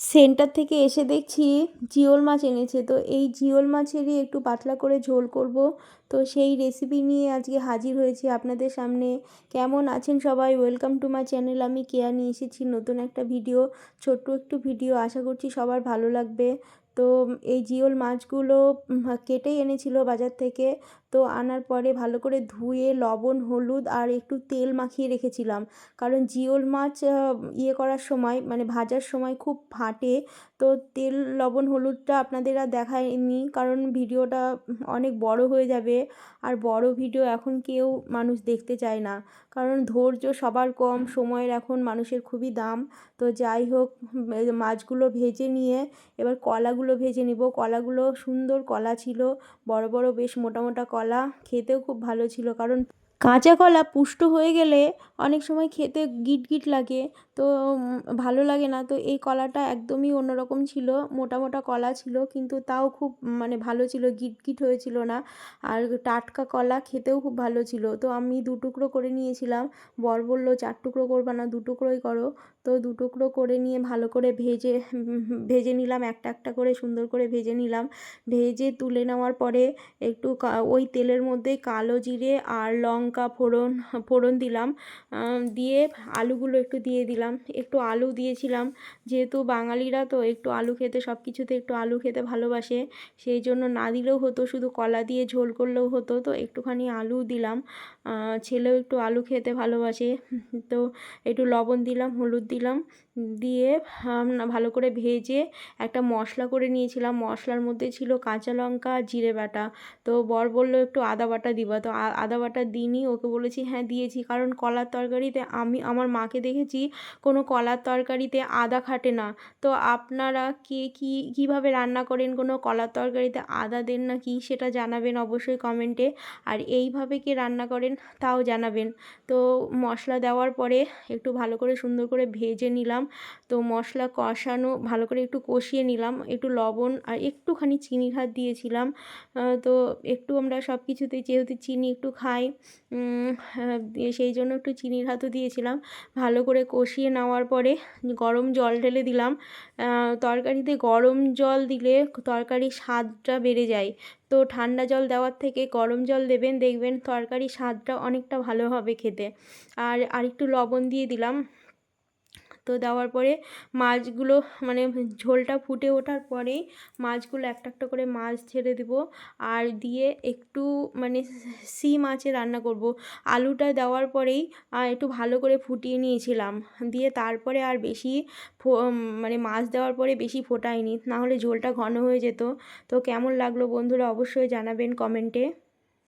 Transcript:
Centre থেকে এসে দেখছি জিওল মাছ এনেছে। তো এই জিওল মাছেরই একটু পাতলা করে ঝোল করব। তো সেই রেসিপি নিয়ে আজকে হাজির হয়েছি আপনাদের সামনে। কেমন আছেন সবাই? ওয়েলকাম টু মাই চ্যানেল আমি কেয়া নিয়ে এসেছি নতুন একটা ভিডিও ছোট্ট একটু ভিডিও আশা করছি সবার ভালো লাগবে। তো এই জিওল মাছগুলো কেটেই এনেছিল বাজার থেকে। তো আনার পরে ভালো করে ধুয়ে লবণ, হলুদ আর একটু তেল মাখিয়ে রেখেছিলাম। কারণ জিওল মাছ ইয়ে করার সময় মানে ভাজার সময় খুব ফাটে। তো তেল, লবণ, হলুদটা আপনাদের আর দেখায়নি কারণ ভিডিওটা অনেক বড় হয়ে যাবে। আর বড় ভিডিও এখন কেউ মানুষ দেখতে চায় না। কারণ ধৈর্য সবার কম, সময়ের এখন মানুষের খুবই দাম। তো যাই হোক মাছগুলো ভেজে নিয়ে এবার কলাগুলো ভেজে নিব। কলাগুলো সুন্দর কলা ছিল, বড় বড় বেশ মোটা মোটা খেতেও খুব ভালো ছিল। কারণ কাঁচা কলা পুষ্ট হয়ে গেলে অনেক সময় খেতে গিট গিট লাগে, তো ভালো লাগে না। তো এই কলাটা একদমই অন্যরকম ছিল, মোটা মোটা কলা ছিল, কিন্তু তাও খুব মানে ভালো ছিল গিট গিট হয়েছিল না। আর টাটকা কলা খেতেও খুব ভালো ছিল। তো আমি দু টুকরো করে নিয়েছিলাম। বর বলল, চার টুকরো করবা না, দু টুকরোই করো। তো দু টুকরো করে নিয়ে ভালো করে ভেজে ভেজে নিলাম, একটা একটা করে সুন্দর করে ভেজে নিলাম। ভেজে তুলে নেওয়ার পরে একটু ওই তেলের মধ্যে কালো জিরে আর লঙ্কা ফোড়ন ফোড়ন দিলাম। দিয়ে আলুগুলো একটু দিয়ে দিলাম। একটু আলু দিয়েছিলাম। যেহেতু বাঙালিরা তো একটু আলু খেতে সব কিছুতে একটু আলু খেতে ভালোবাসে, সেই জন্য না দিলেও হতো, শুধু কলা দিয়ে ঝোল করলেও হতো। তো একটুখানি আলু দিলাম। ছেলেও একটু আলু খেতে ভালোবাসে। তো একটু লবণ দিলাম, হলুদ দিলাম। দিয়ে ভালো করে ভেজে একটা মশলা করে নিয়েছিলাম। মশলার মধ্যে ছিল কাঁচা লঙ্কা, জিরে বাটা। তো বর বলল, একটু আদা বাটা দিবা। তো আদা বাটা দিইনি ওকে বলেছি হ্যাঁ দিয়েছি। কারণ কলার তরকারিতে আমি, আমার মাকে দেখেছি, কোনো কলার তরকারিতে আদা খাটে না। তো আপনারা কে, কী, কীভাবে রান্না করেন? কোনো কলার তরকারিতে আদা দেন না কি? সেটা জানাবেন অবশ্যই কমেন্টে। আর এইভাবে কে রান্না করেন তাও জানাবেন। তো মশলা দেওয়ার পরে একটু ভালো করে সুন্দর করে ভেজে নিলাম। তো মশলা কষানো, ভালো করে একটু কষিয়ে নিলাম। একটু লবণ আর একটুখানি চিনির হাত দিয়েছিলাম। তো একটু আমরা সব কিছুতেই যেহেতু চিনি একটু খাই সেই জন্য একটু চিনির হাতও দিয়েছিলাম। ভালো করে কষিয়ে নেওয়ার পরে গরম জল ঢেলে দিলাম। তরকারিতে গরম জল দিলে তরকারির স্বাদটা বেড়ে যায়। তো ঠান্ডা জল দেওয়ার থেকে গরম জল দেবেন, দেখবেন তরকারির স্বাদটা অনেকটা ভালো হবে খেতে। আর আরেকটু লবণ দিয়ে দিলাম। তো দেওয়ার পরে মাছগুলো মানে ঝোলটা ফুটে ওঠার পরেই মাছগুলো একটা একটা করে মাছ ছেড়ে দেবো আর দিয়ে একটু মানে সিম আঁচে রান্না করব। আলুটা দেওয়ার পরেই একটু ভালো করে ফুটিয়ে নিয়েছিলাম। দিয়ে তারপরে আর বেশি মানে মাছ দেওয়ার পরে বেশি ফোটাইনি নাহলে ঝোলটা ঘন হয়ে যেত। তো কেমন লাগল বন্ধুরা অবশ্যই জানাবেন কমেন্টে।